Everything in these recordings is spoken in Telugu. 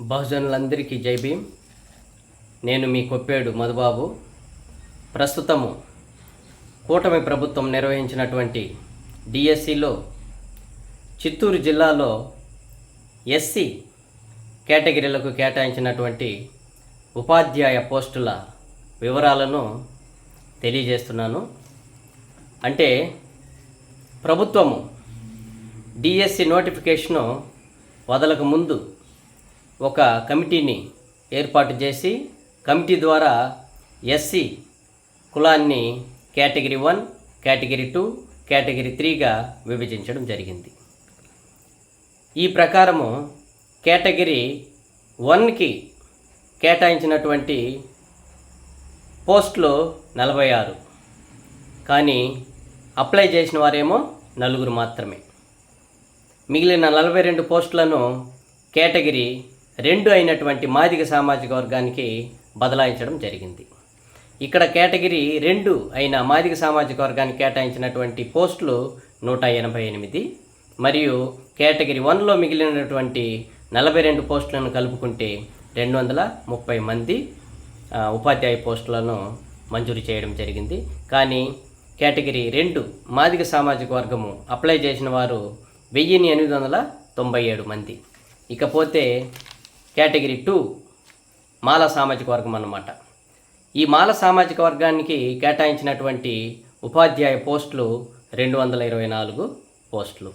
బహుజనులందరికీ జై భీమ్. నేను మీ కొప్పేడు మధుబాబు. ప్రస్తుతము కూటమి ప్రభుత్వం నిర్వహించినటువంటి డిఎస్సిలో చిత్తూరు జిల్లాలో ఎస్సీ కేటగిరీలకు కేటాయించినటువంటి ఉపాధ్యాయ పోస్టుల వివరాలను తెలియజేస్తున్నాను. అంటే ప్రభుత్వము డిఎస్సి నోటిఫికేషను వదలక ముందు ఒక కమిటీని ఏర్పాటు చేసి కమిటీ ద్వారా ఎస్సీ కులాన్ని category one category two category త్రీగా విభజించడం జరిగింది. ఈ ప్రకారము కేటగిరీ వన్కి కేటాయించినటువంటి పోస్టులు నలభై ఆరు. కానీ అప్లై చేసిన వారేమో నలుగురు మాత్రమే. మిగిలిన నలభై రెండు పోస్టులను కేటగిరీ రెండు అయినటువంటి మాదిగ సామాజిక వర్గానికి బదలాయించడం జరిగింది. ఇక్కడ కేటగిరీ రెండు అయిన మాదిగ సామాజిక వర్గానికి కేటాయించినటువంటి పోస్టులు నూట ఎనభై ఎనిమిది మరియు కేటగిరీ వన్లో మిగిలినటువంటి నలభై రెండు పోస్టులను కలుపుకుంటే రెండు వందల ముప్పై మంది ఉపాధ్యాయ పోస్టులను మంజూరు చేయడం జరిగింది. కానీ కేటగిరీ రెండు మాదిగ సామాజిక వర్గము అప్లై చేసిన వారు వెయ్యిన్ని ఎనిమిది వందల తొంభై ఏడు మంది. ఇకపోతే కేటగిరీ టూ మాల సామాజిక వర్గం అన్నమాట. ఈ మాల సామాజిక వర్గానికి కేటాయించినటువంటి ఉపాధ్యాయ పోస్టులు రెండు వందల ఇరవై నాలుగు పోస్టులు.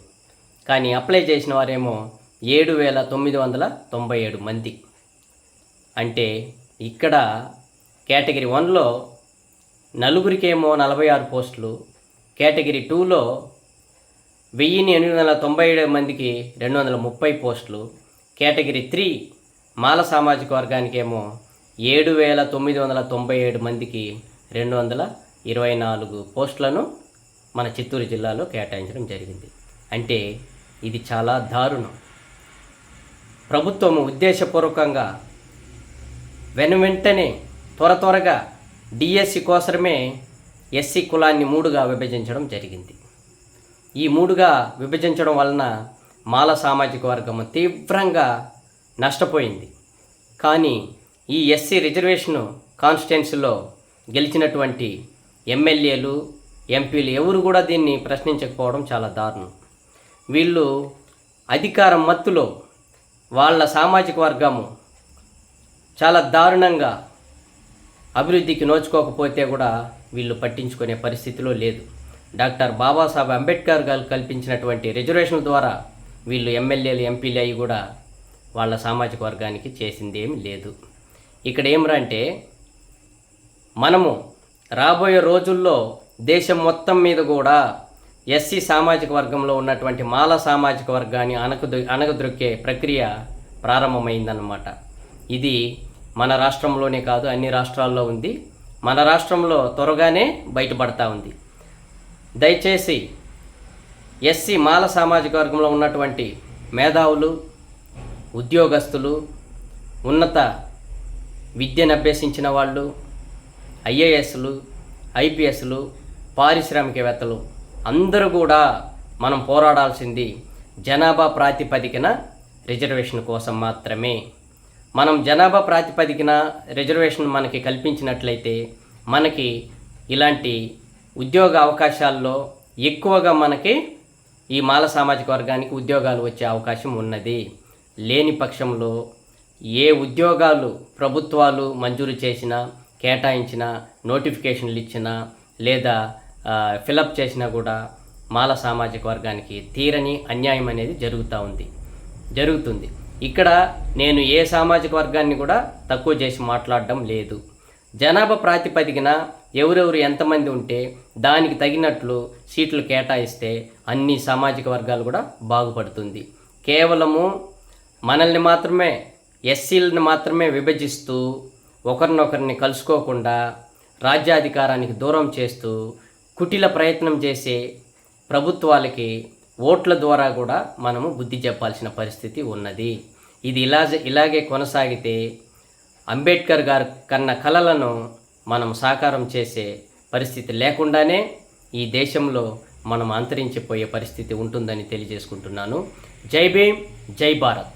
కానీ అప్లై చేసిన వారేమో ఏడు వేల తొమ్మిది వందల తొంభై ఏడు మంది. అంటే ఇక్కడ కేటగిరీ వన్లో నలుగురికేమో నలభై ఆరు పోస్టులు కేటగిరీ టూలో వెయ్యిని ఎనిమిది వందల తొంభై ఏడు మందికి రెండు వందల ముప్పై పోస్టులు కేటగిరీ త్రీ మాల సామాజిక వర్గానికేమో ఏడు వేల తొమ్మిది వందల తొంభై ఏడు మందికి రెండు వందల ఇరవై నాలుగు పోస్టులను మన చిత్తూరు జిల్లాలో కేటాయించడం జరిగింది. అంటే ఇది చాలా దారుణం. ప్రభుత్వం ఉద్దేశపూర్వకంగా వెను వెంటనే త్వర త్వరగా డిఎస్సి కోసమే ఎస్సీ కులాన్ని మూడుగా విభజించడం జరిగింది. ఈ మూడుగా విభజించడం వలన మాల సామాజిక వర్గం తీవ్రంగా నష్టపోయింది. కానీ ఈ ఎస్సీ రిజర్వేషను కాన్స్టిట్యున్సీలో గెలిచినటువంటి ఎమ్మెల్యేలు ఎంపీలు ఎవరు కూడా దీన్ని ప్రశ్నించకపోవడం చాలా దారుణం. వీళ్ళు అధికారం మత్తులో వాళ్ళ సామాజిక వర్గము చాలా దారుణంగా అభివృద్ధికి నోచుకోకపోతే కూడా వీళ్ళు పట్టించుకునే పరిస్థితిలో లేదు. డాక్టర్ బాబాసాహెబ్ అంబేద్కర్ గారు కల్పించినటువంటి రిజర్వేషన్ల ద్వారా వీళ్ళు ఎమ్మెల్యేలు ఎంపీలు అయ్యి కూడా వాళ్ళ సామాజిక వర్గానికి చేసింది ఏమి లేదు. ఇక్కడ ఏమరా అంటే మనము రాబోయే రోజుల్లో దేశం మొత్తం మీద కూడా ఎస్సీ సామాజిక వర్గంలో ఉన్నటువంటి మాల సామాజిక వర్గాన్ని అణకు అణగద్రొక్కే ప్రక్రియ ప్రారంభమైందన్నమాట. ఇది మన రాష్ట్రంలోనే కాదు అన్ని రాష్ట్రాల్లో ఉంది. మన రాష్ట్రంలో త్వరగానే బయటపడతా ఉంది. దయచేసి ఎస్సీ మాల సామాజిక వర్గంలో ఉన్నటువంటి మేధావులు ఉద్యోగస్తులు ఉన్నత విద్యను అభ్యసించిన వాళ్ళు ఐఏఎస్లు ఐపీఎస్లు పారిశ్రామికవేత్తలు అందరూ కూడా మనం పోరాడాల్సింది జనాభా ప్రాతిపదికన రిజర్వేషన్ కోసం మాత్రమే. మనం జనాభా ప్రాతిపదికన రిజర్వేషన్ మనకి కల్పించినట్లయితే మనకి ఇలాంటి ఉద్యోగ అవకాశాల్లో ఎక్కువగా మనకి ఈ మాల సామాజిక వర్గానికి ఉద్యోగాలు వచ్చే అవకాశం ఉన్నది. లేని పక్షంలో ఏ ఉద్యోగాలు ప్రభుత్వాలు మంజూరు చేసినా కేటాయించినా నోటిఫికేషన్లు ఇచ్చినా లేదా ఫిలప్ చేసినా కూడా మాల సామాజిక వర్గానికి తీరని అన్యాయం అనేది జరుగుతూ ఉంది. జరుగుతుంది. ఇక్కడ నేను ఏ సామాజిక వర్గాన్ని కూడా తక్కువ చేసి మాట్లాడడం లేదు. జనాభా ప్రాతిపదికన ఎవరెవరు ఎంతమంది ఉంటే దానికి తగినట్లు సీట్లు కేటాయిస్తే అన్ని సామాజిక వర్గాలు కూడా బాగుపడుతుంది. కేవలము మనల్ని మాత్రమే ఎస్సీలను మాత్రమే విభజిస్తూ ఒకరినొకరిని కలుసుకోకుండా రాజ్యాధికారానికి దూరం చేస్తూ కుటిల ప్రయత్నం చేసే ప్రభుత్వాలకి ఓట్ల ద్వారా కూడా మనము బుద్ధి చెప్పాల్సిన పరిస్థితి ఉన్నది. ఇది ఇలా ఇలాగే కొనసాగితే అంబేద్కర్ గారు కన్న కలలను మనం సాకారం చేసే పరిస్థితి లేకుండానే ఈ దేశంలో మనం అంతరించిపోయే పరిస్థితి ఉంటుందని తెలియజేసుకుంటున్నాను. జై భీమ్ జై భారత్.